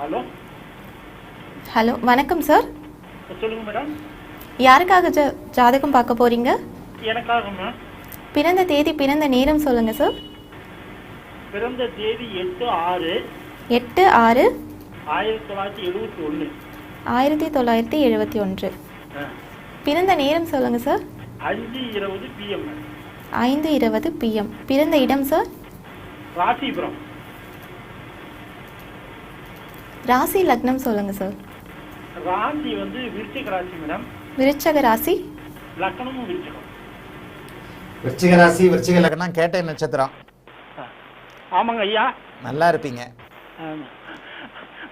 Hello? Hello வணக்கம் sir. சொல்லுங்க madam. யாருக்காக ஜாதகம் பார்க்க போறீங்க? எனக்காக பிறந்த தேதி பிறந்த நேரம் சொல்லுங்க சார். பிறந்த தேதி எட்டு ஆறு. எட்டு ஆறு. ஆயிரத்தி தொள்ளாயிரத்தி எழுபத்தி ஒன்று ஆயிரத்தி தொள்ளாயிரத்தி எழுபத்தி ஒன்று பிறந்த நேரம் சொல்லுங்க சார். அஞ்சு இருபது பிஎம் ஐந்து இருபது பிஎம் பிறந்த இடம் சார். ராசிபுரம். ராசி லக்னம் சொல்லுங்க சார். ராசி வந்து விருச்சிக ராசி மேடம். விருச்சக ராசி? லக்கணமும் விருச்சிகம். விருச்சிக ராசி விருச்சிக லக்னம் கேட்டை நட்சத்திரம். ஆமாங்க ஐயா. நல்லா இருப்பீங்க. ஆமா.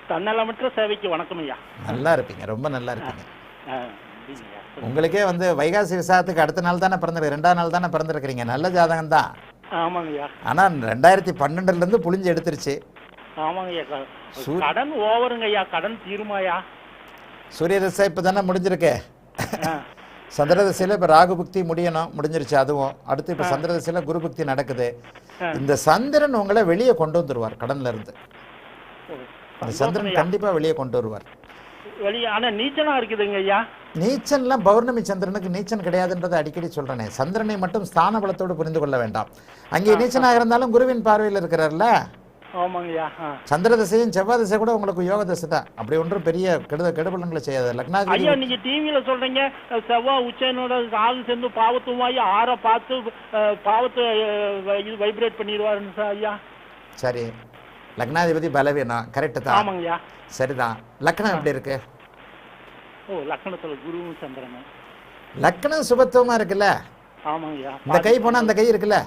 தன்னலமற்ற சேவைக்கு வணக்கம் ஐயா. நல்லா இருப்பீங்க ரொம்ப நல்லா இருப்பீங்க. ஆ, நன்றிங்க ஐயா. உங்களுக்கே வந்து வைகாசி விசாகத்துக்கு அடுத்த நாள் தானே பிறந்திருக்கு ரெண்டாம் நாள் தானே பிறந்திருக்கிறீங்க நல்ல ஜாதகம் தான் ஆமாங்க ஐயா. ஆனால் ரெண்டாயிரத்தி பன்னெண்டுலேருந்து புளிஞ்சு எடுத்துருச்சு. ஆமாங்க ஐயா க- கடன் ஓவருங்க ஐயா கடன் தீருமாயா சூரிய திசை இப்போ தானே முடிஞ்சிருக்கு. சந்திர திசையில் இப்போ ராகு புக்தி முடியணும் முடிஞ்சிருச்சு அதுவும். அடுத்து இப்போ சந்திர திசையில் குரு புக்தி நடக்குது. இந்த சந்திரன் உங்களை வெளியே கொண்டு வந்துருவார் கடன்ல இருந்து. இந்த சந்திரன் கண்டிப்பாக வெளியே கொண்டு வருவார். நீச்சன்லாம் பௌர்ணமி சந்திரனுக்கு நீச்சன் கிடையாதுன்றதை அடிக்கடி சொல்றேனே. சந்திரனை மட்டும் ஸ்தான பலத்தோடு புரிந்து கொள்ள வேண்டாம். அங்கே நீச்சனாக இருந்தாலும் குருவின் பார்வையில் இருக்கிறார்ல? ஆமாங்க ஐயா ஆ. சந்திர திசையும் செவ்வாய் திசை கூட உங்களுக்கு யோக திசை தான். அப்படி ஒன்றும் பெரிய கெடுத கெடுபலங்களை செய்யாது. லக்னாதிபதி ஐயா நீங்க டிவியில சொல்றீங்க செவ்வாய் உச்சனோட கால் சேர்ந்து பாவத்துமாயி ஆற பார்த்து பாவத்தை இது வைப்ரேட் பண்ணிடுவாருன்னு சார் ஐயா. சரி. லக்னாதிபதி பலவீனம். கரெக்டு தான். ஆமாங்க ஐயா சரிதான். லக்னம் எப்படி இருக்கு? ஓ லக்கணத்துல குருவும் சந்திரனும். லக்னம் சுபத்துவமா இருக்குல்ல? ஆமாங்க ஐயா இந்த கை போனா அந்த கை இருக்குல்ல?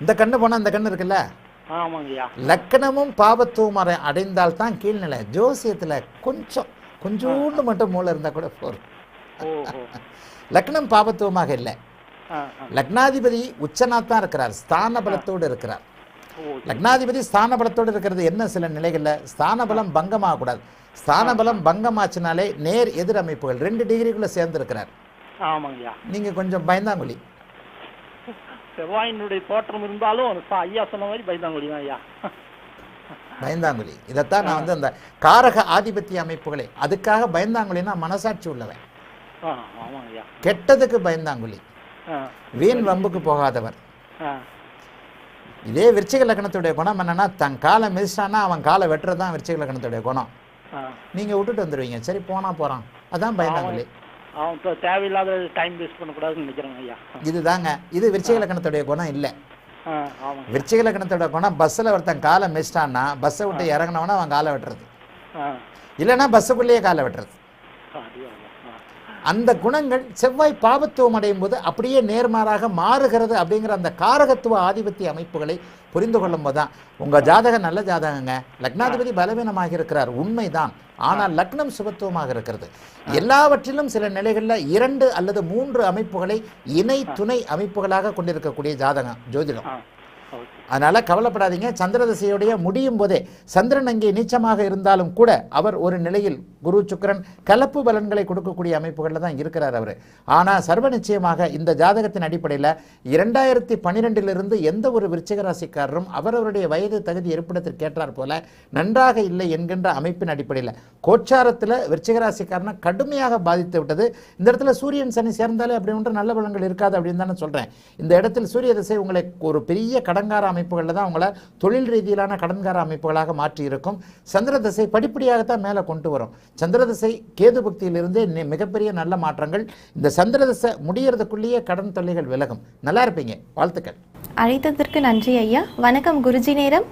இந்த கண்ணு போனா அந்த கண்ணு இருக்குல்ல? லக்கணமும் பாவத்துவம் அடை- அடைந்தால் தான் கீழ்நிலை. ஜோசியத்துல கொஞ்சம் கொஞ்சோண்டு மட்டும் மூளை இருந்தா கூட போதும். லக்னம் பாபத்துவமாக இல்லை. லக்னாதிபதி உச்சனாத்தான் இருக்கிறார். ஸ்தான பலத்தோடு இருக்கிறார். லக்னாதிபதி ஸ்தான பலத்தோடு இருக்கிறது என்ன சில நிலைகள்ல? ஸ்தான பலம் பங்கமாகக்கூடாது. ஸ்தான பலம் பங்கமாச்சுனாலே நேர் எதிர் அமைப்புகள் ரெண்டு டிகிரிக்குள்ள சேர்ந்து இருக்கிறார் ஆமாங்க ஐயா நீங்க கொஞ்சம் பயந்தாங்குழி. செவ்வாயினுடைய தோற்றம் இருந்தாலும் ஐயா சொன்ன மாதிரி பயந்தாங்குடி தான் ஐயா. பயந்தாங்குழி இதைத்தான் நான் வந்து அந்த காரக ஆதிபத்திய அமைப்புகளை அதுக்காக பயந்தாங்குழினா மனசாட்சி உள்ளவன். கெட்டதுக்கு பயந்தாங்குழி வீண் வம்புக்கு போகாதவர் இதே விருச்சிக லக்னத்துடைய குணம் என்னன்னா தன் காலை மிதிச்சானா அவன் காலை வெட்டுறது தான் விருச்சிக லக்னத்துடைய குணம். நீங்க விட்டுட்டு வந்துடுவீங்க சரி போனா போறான். அதான் பயந்தாங்குழி அவன் தேவையில்லாத டைம் வேஸ்ட் பண்ணக்கூடாதுன்னு நினைக்கிறேங்க ஐயா. இதுதாங்க. இது விருச்சிக லக்னத்துடைய குணம் இல்லை. விருச்சிக லக்னத்தோட குணம் பஸ்ஸில் ஒருத்தன் காலை மிதிச்சிட்டான்னா பஸ்ஸை விட்டு இறங்கினவனா அவன் காலை வெட்டுறது. இல்லைன்னா பஸ்ஸுக்குள்ளேயே காலை வெட்டுறது. அந்த குணங்கள் செவ்வாய் பாபத்துவம் அடையும் போது அப்படியே நேர்மாறாக மாறுகிறது அப்படிங்கிற அந்த காரகத்துவ ஆதிபத்திய அமைப்புகளை புரிந்து கொள்ளும் போது தான் உங்கள் ஜாதகம் நல்ல ஜாதகங்க. லக்னாதிபதி பலவீனமாக இருக்கிறார் உண்மைதான். ஆனால் லக்னம் சுபத்துவமாக இருக்கிறது. எல்லாவற்றிலும் சில நிலைகளில் இரண்டு அல்லது மூன்று அமைப்புகளை இணை துணை அமைப்புகளாக கொண்டிருக்கக்கூடிய ஜாதகம் ஜோதிடம். அதனால கவலைப்படாதீங்க. சந்திரதசையுடைய முடியும் போதே சந்திரன் அங்கே நீச்சமாக இருந்தாலும் கூட அவர் ஒரு நிலையில் குரு சுக்கரன் கலப்பு பலன்களை கொடுக்கக்கூடிய அமைப்புகளில் தான் இருக்கிறார் அவர். ஆனால் சர்வ நிச்சயமாக இந்த ஜாதகத்தின் அடிப்படையில் இரண்டாயிரத்தி பன்னிரெண்டிலிருந்து எந்த ஒரு விருச்சிகராசிக்காரரும் அவரவருடைய வயது தகுதி இருப்பிடத்திற்கு ஏற்றார் போல நன்றாக இல்லை என்கின்ற அமைப்பின் அடிப்படையில் கோச்சாரத்தில் விருச்சிகராசிக்காரனை கடுமையாக பாதித்து விட்டது. இந்த இடத்துல சூரியன் சனி சேர்ந்தாலே அப்படி ஒன்று நல்ல பலன்கள் இருக்காது அப்படின்னு தானே சொல்கிறேன் இந்த இடத்தில் சூரிய திசை உங்களை ஒரு பெரிய கடன்கார அமைப்புகளில் தான் அவங்கள தொழில் ரீதியிலான கடன்கார அமைப்புகளாக மாற்றி இருக்கும் சந்திர திசை படிப்படியாகத்தான் மேலே கொண்டு வரும். சந்திர திசை கேது பக்தியிலிருந்தே மிகப்பெரிய நல்ல மாற்றங்கள். இந்த சந்திர திசை முடியறதுக்குள்ளேயே கடன் தொல்லைகள் விலகும். நல்லா இருப்பீங்க. வாழ்த்துக்கள். அழைத்ததற்கு நன்றி ஐயா. வணக்கம் குருஜி நேரம்.